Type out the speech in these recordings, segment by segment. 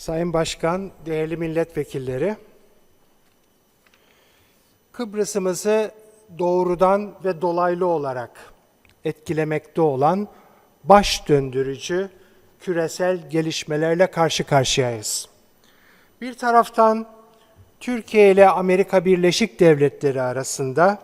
Sayın Başkan, değerli milletvekilleri, Kıbrıs'ımızı doğrudan ve dolaylı olarak etkilemekte olan baş döndürücü küresel gelişmelerle karşı karşıyayız. Bir taraftan Türkiye ile Amerika Birleşik Devletleri arasında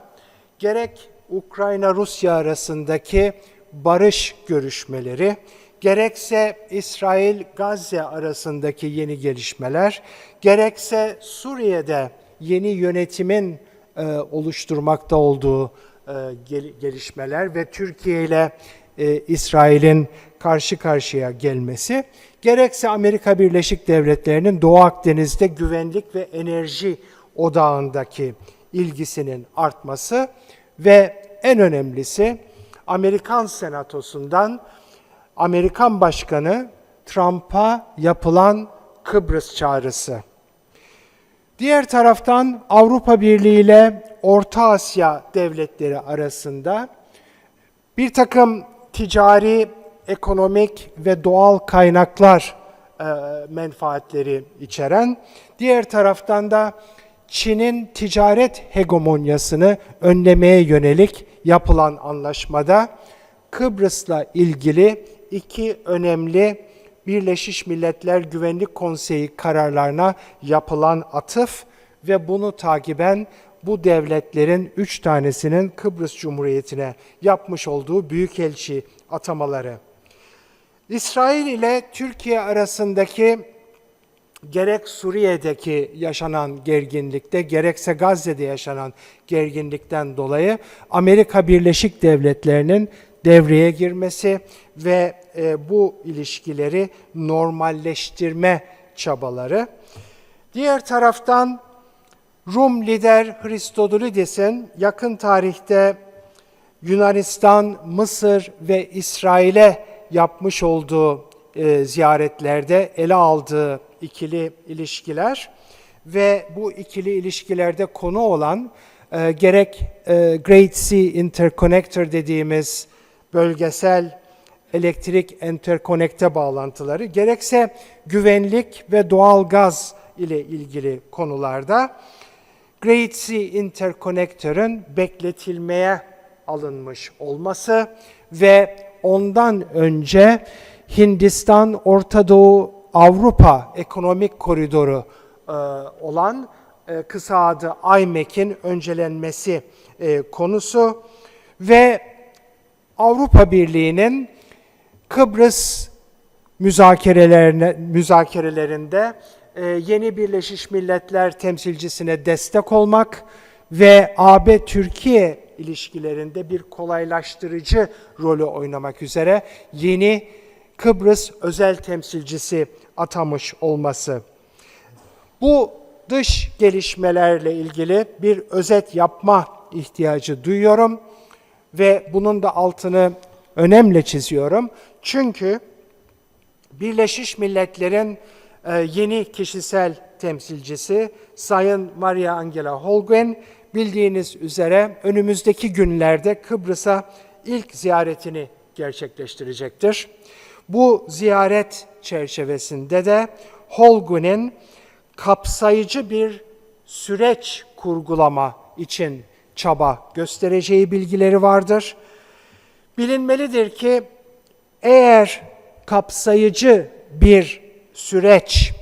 gerek Ukrayna-Rusya arasındaki barış görüşmeleri, gerekse İsrail-Gazze arasındaki yeni gelişmeler, gerekse Suriye'de yeni yönetimin e, oluşturmakta olduğu e, gel- gelişmeler ve Türkiye ile e, İsrail'in karşı karşıya gelmesi, gerekse Amerika Birleşik Devletleri'nin Doğu Akdeniz'de güvenlik ve enerji odağındaki ilgisinin artması ve en önemlisi Amerikan Senatosu'ndan Amerikan Başkanı Trump'a yapılan Kıbrıs çağrısı. Diğer taraftan Avrupa Birliği ile Orta Asya devletleri arasında bir takım ticari, ekonomik ve doğal kaynaklar e, menfaatleri içeren, diğer taraftan da Çin'in ticaret hegemonyasını önlemeye yönelik yapılan anlaşmada Kıbrıs'la ilgili iki önemli Birleşmiş Milletler Güvenlik Konseyi kararlarına yapılan atıf ve bunu takiben bu devletlerin üç tanesinin Kıbrıs Cumhuriyeti'ne yapmış olduğu büyükelçi atamaları. İsrail ile Türkiye arasındaki gerek Suriye'deki yaşanan gerginlikte gerekse Gazze'de yaşanan gerginlikten dolayı Amerika Birleşik Devletleri'nin devreye girmesi ve e, bu ilişkileri normalleştirme çabaları. Diğer taraftan Rum lider Hristodulides'in yakın tarihte Yunanistan, Mısır ve İsrail'e yapmış olduğu e, ziyaretlerde ele aldığı ikili ilişkiler ve bu ikili ilişkilerde konu olan e, gerek e, Great Sea Interconnector dediğimiz bölgesel elektrik enterkonekte bağlantıları gerekse güvenlik ve doğal gaz ile ilgili konularda Great Sea Interconnector'ın bekletilmeye alınmış olması ve ondan önce Hindistan, Orta Doğu, Avrupa ekonomik koridoru e, olan e, kısa adı IMEC'in öncelenmesi e, konusu ve Avrupa Birliği'nin Kıbrıs müzakerelerine müzakerelerinde e, yeni Birleşmiş Milletler temsilcisine destek olmak ve AB-Türkiye ilişkilerinde bir kolaylaştırıcı rolü oynamak üzere yeni Kıbrıs özel temsilcisi atamış olması. Bu dış gelişmelerle ilgili bir özet yapma ihtiyacı duyuyorum ve bunun da altını önemli çiziyorum. Çünkü Birleşmiş Milletler'in e, yeni kişisel temsilcisi Sayın Maria Angela Holguin bildiğiniz üzere önümüzdeki günlerde Kıbrıs'a ilk ziyaretini gerçekleştirecektir. Bu ziyaret çerçevesinde de Holguin'in kapsayıcı bir süreç kurgulama için çaba göstereceği bilgileri vardır. Bilinmelidir ki eğer kapsayıcı bir süreç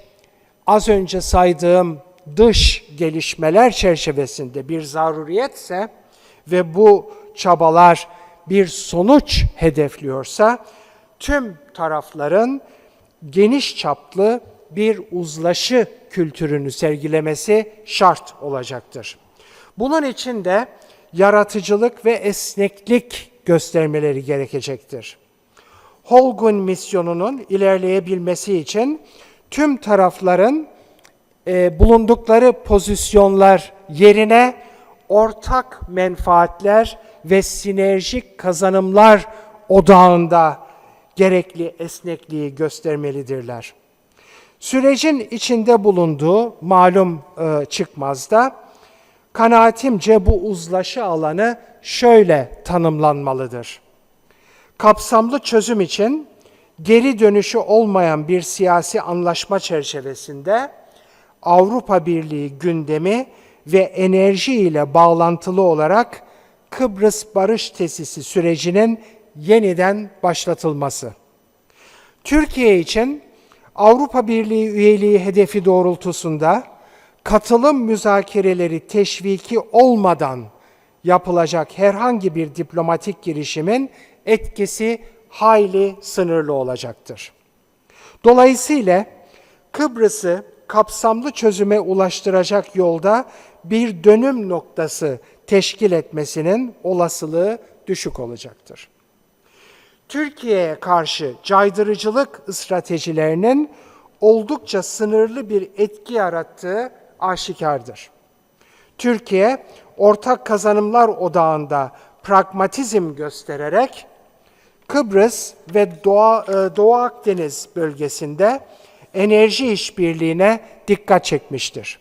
az önce saydığım dış gelişmeler çerçevesinde bir zaruriyetse ve bu çabalar bir sonuç hedefliyorsa tüm tarafların geniş çaplı bir uzlaşı kültürünü sergilemesi şart olacaktır. Bunun için de yaratıcılık ve esneklik göstermeleri gerekecektir. Holgun misyonunun ilerleyebilmesi için tüm tarafların e, bulundukları pozisyonlar yerine ortak menfaatler ve sinerjik kazanımlar odağında gerekli esnekliği göstermelidirler. Sürecin içinde bulunduğu malum e, çıkmazda kanaatimce bu uzlaşı alanı şöyle tanımlanmalıdır. Kapsamlı çözüm için geri dönüşü olmayan bir siyasi anlaşma çerçevesinde Avrupa Birliği gündemi ve enerji ile bağlantılı olarak Kıbrıs Barış Tesisi sürecinin yeniden başlatılması. Türkiye için Avrupa Birliği üyeliği hedefi doğrultusunda katılım müzakereleri teşviki olmadan yapılacak herhangi bir diplomatik girişimin etkisi hayli sınırlı olacaktır. Dolayısıyla Kıbrıs'ı kapsamlı çözüme ulaştıracak yolda bir dönüm noktası teşkil etmesinin olasılığı düşük olacaktır. Türkiye'ye karşı caydırıcılık stratejilerinin oldukça sınırlı bir etki yarattığı aşikardır. Türkiye, ortak kazanımlar odağında pragmatizm göstererek Kıbrıs ve Doğu, Doğu Akdeniz bölgesinde enerji işbirliğine dikkat çekmiştir.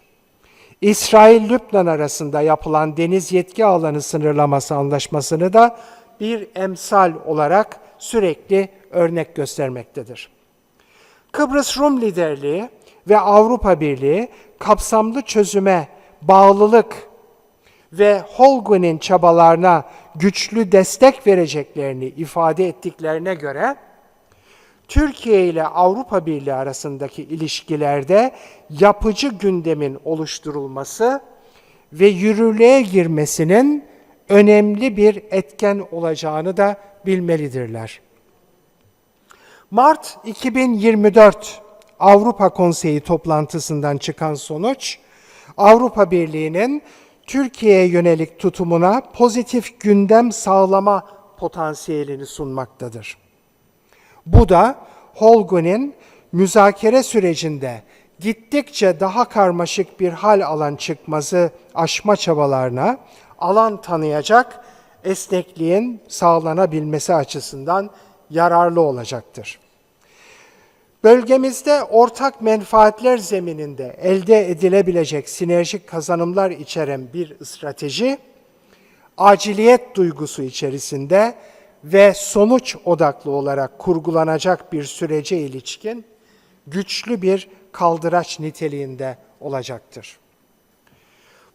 İsrail-Lübnan arasında yapılan deniz yetki alanı sınırlaması anlaşmasını da bir emsal olarak sürekli örnek göstermektedir. Kıbrıs Rum liderliği ve Avrupa Birliği kapsamlı çözüme bağlılık ve Holguin'in çabalarına güçlü destek vereceklerini ifade ettiklerine göre Türkiye ile Avrupa Birliği arasındaki ilişkilerde yapıcı gündemin oluşturulması ve yürürlüğe girmesinin önemli bir etken olacağını da bilmelidirler. Mart 2024 Avrupa Konseyi toplantısından çıkan sonuç, Avrupa Birliği'nin Türkiye'ye yönelik tutumuna pozitif gündem sağlama potansiyelini sunmaktadır. Bu da Holgun'un müzakere sürecinde gittikçe daha karmaşık bir hal alan çıkması aşma çabalarına alan tanıyacak esnekliğin sağlanabilmesi açısından yararlı olacaktır. Bölgemizde ortak menfaatler zemininde elde edilebilecek sinerjik kazanımlar içeren bir strateji, aciliyet duygusu içerisinde ve sonuç odaklı olarak kurgulanacak bir sürece ilişkin güçlü bir kaldıraç niteliğinde olacaktır.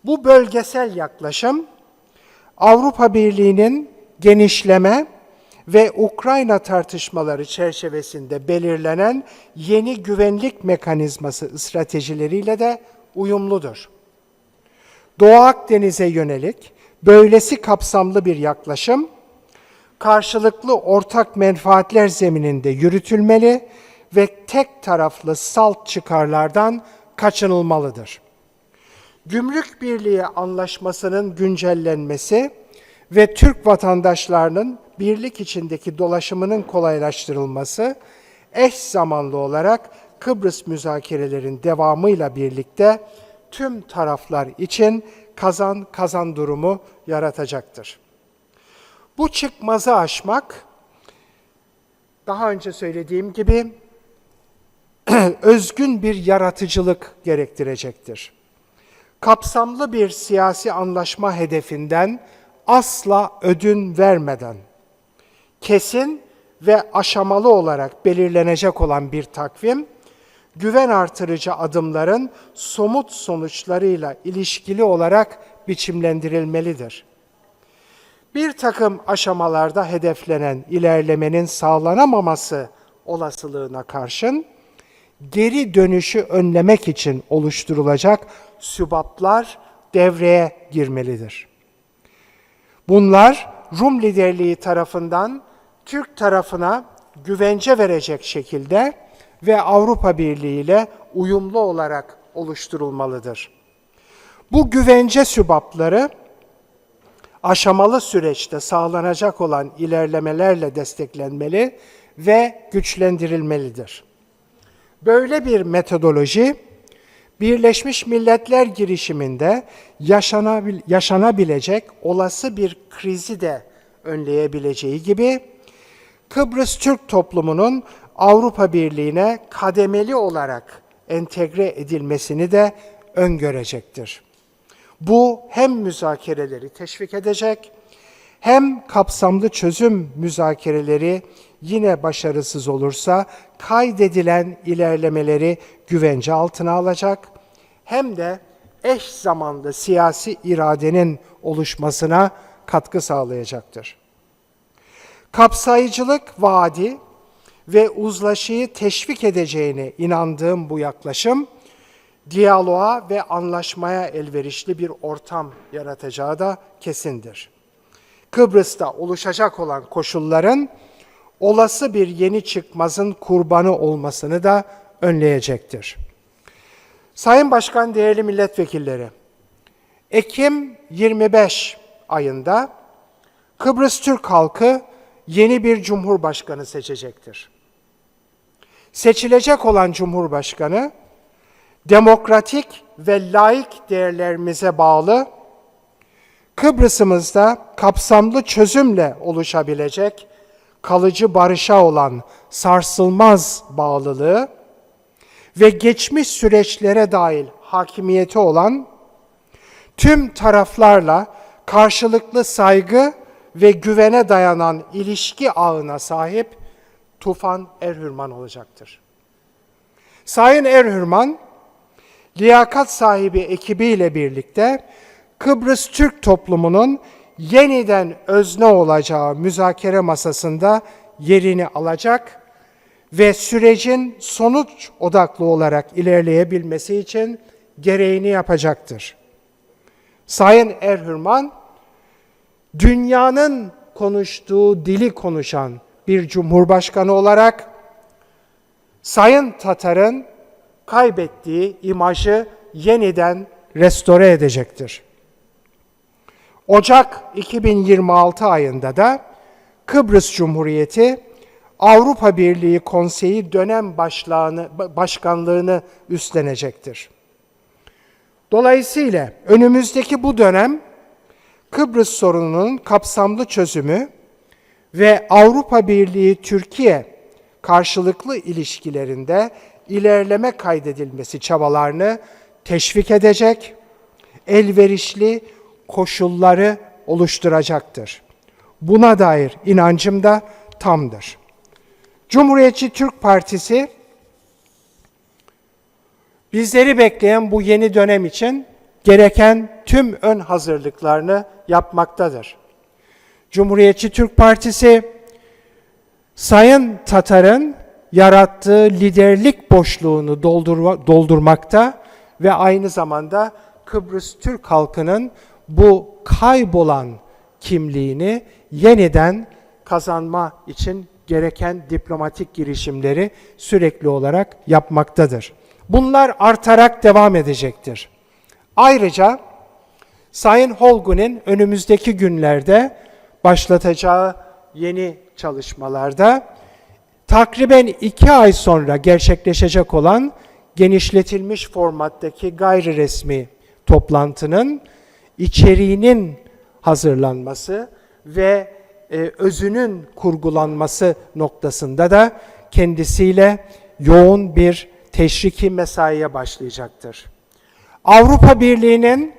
Bu bölgesel yaklaşım Avrupa Birliği'nin genişleme ve Ukrayna tartışmaları çerçevesinde belirlenen yeni güvenlik mekanizması stratejileriyle de uyumludur. Doğu Akdeniz'e yönelik böylesi kapsamlı bir yaklaşım karşılıklı ortak menfaatler zemininde yürütülmeli ve tek taraflı salt çıkarlardan kaçınılmalıdır. Gümrük Birliği Anlaşması'nın güncellenmesi ve Türk vatandaşlarının birlik içindeki dolaşımının kolaylaştırılması eş zamanlı olarak Kıbrıs müzakerelerin devamıyla birlikte tüm taraflar için kazan kazan durumu yaratacaktır. Bu çıkmazı aşmak daha önce söylediğim gibi özgün bir yaratıcılık gerektirecektir. Kapsamlı bir siyasi anlaşma hedefinden asla ödün vermeden kesin ve aşamalı olarak belirlenecek olan bir takvim, güven artırıcı adımların somut sonuçlarıyla ilişkili olarak biçimlendirilmelidir. Bir takım aşamalarda hedeflenen ilerlemenin sağlanamaması olasılığına karşın, geri dönüşü önlemek için oluşturulacak sübaplar devreye girmelidir. Bunlar Rum liderliği tarafından Türk tarafına güvence verecek şekilde ve Avrupa Birliği ile uyumlu olarak oluşturulmalıdır. Bu güvence sübapları aşamalı süreçte sağlanacak olan ilerlemelerle desteklenmeli ve güçlendirilmelidir. Böyle bir metodoloji Birleşmiş Milletler girişiminde yaşanabil yaşanabilecek olası bir krizi de önleyebileceği gibi Kıbrıs Türk toplumunun Avrupa Birliği'ne kademeli olarak entegre edilmesini de öngörecektir. Bu hem müzakereleri teşvik edecek Hem kapsamlı çözüm müzakereleri yine başarısız olursa kaydedilen ilerlemeleri güvence altına alacak hem de eş zamanlı siyasi iradenin oluşmasına katkı sağlayacaktır. Kapsayıcılık vaadi ve uzlaşıyı teşvik edeceğine inandığım bu yaklaşım, diyaloğa ve anlaşmaya elverişli bir ortam yaratacağı da kesindir. Kıbrıs'ta oluşacak olan koşulların olası bir yeni çıkmazın kurbanı olmasını da önleyecektir. Sayın Başkan, değerli milletvekilleri, Ekim 25 ayında Kıbrıs Türk halkı yeni bir cumhurbaşkanı seçecektir. Seçilecek olan cumhurbaşkanı demokratik ve laik değerlerimize bağlı Kıbrıs'ımızda kapsamlı çözümle oluşabilecek kalıcı barışa olan sarsılmaz bağlılığı ve geçmiş süreçlere dahil hakimiyeti olan tüm taraflarla karşılıklı saygı ve güvene dayanan ilişki ağına sahip Tufan Erhürman olacaktır. Sayın Erhürman, liyakat sahibi ekibiyle birlikte Kıbrıs Türk toplumunun yeniden özne olacağı müzakere masasında yerini alacak ve sürecin sonuç odaklı olarak ilerleyebilmesi için gereğini yapacaktır. Sayın Erhürman, dünyanın konuştuğu dili konuşan bir cumhurbaşkanı olarak Sayın Tatar'ın kaybettiği imajı yeniden restore edecektir. Ocak 2026 ayında da Kıbrıs Cumhuriyeti Avrupa Birliği Konseyi dönem başlığını, başkanlığını üstlenecektir. Dolayısıyla önümüzdeki bu dönem Kıbrıs sorununun kapsamlı çözümü ve Avrupa Birliği Türkiye karşılıklı ilişkilerinde ilerleme kaydedilmesi çabalarını teşvik edecek, elverişli koşulları oluşturacaktır. Buna dair inancım da tamdır. Cumhuriyetçi Türk Partisi bizleri bekleyen bu yeni dönem için gereken tüm ön hazırlıklarını yapmaktadır. Cumhuriyetçi Türk Partisi Sayın Tatar'ın yarattığı liderlik boşluğunu doldurma, doldurmakta ve aynı zamanda Kıbrıs Türk halkının bu kaybolan kimliğini yeniden kazanma için gereken diplomatik girişimleri sürekli olarak yapmaktadır. Bunlar artarak devam edecektir. Ayrıca Sayın Holgun'un önümüzdeki günlerde başlatacağı yeni çalışmalarda takriben iki ay sonra gerçekleşecek olan genişletilmiş formattaki gayri resmi toplantının içeriğinin hazırlanması ve e, özünün kurgulanması noktasında da kendisiyle yoğun bir teşriki mesaiye başlayacaktır. Avrupa Birliği'nin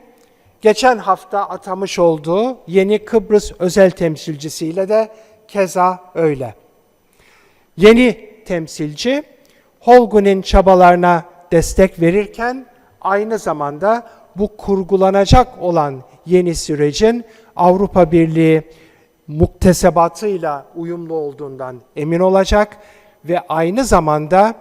geçen hafta atamış olduğu yeni Kıbrıs özel temsilcisiyle de keza öyle. Yeni temsilci Holgun'un çabalarına destek verirken aynı zamanda bu kurgulanacak olan yeni sürecin Avrupa Birliği muktesebatıyla uyumlu olduğundan emin olacak ve aynı zamanda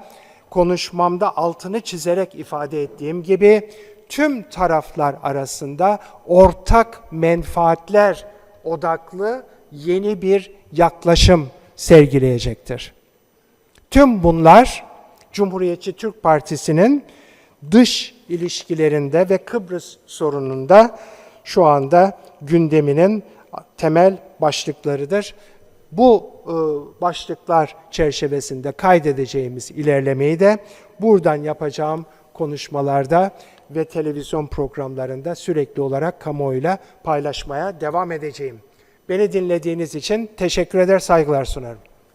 konuşmamda altını çizerek ifade ettiğim gibi tüm taraflar arasında ortak menfaatler odaklı yeni bir yaklaşım sergileyecektir. Tüm bunlar Cumhuriyetçi Türk Partisi'nin dış ilişkilerinde ve Kıbrıs sorununda şu anda gündeminin temel başlıklarıdır. Bu e, başlıklar çerçevesinde kaydedeceğimiz ilerlemeyi de buradan yapacağım konuşmalarda ve televizyon programlarında sürekli olarak kamuoyuyla paylaşmaya devam edeceğim. Beni dinlediğiniz için teşekkür eder, saygılar sunarım.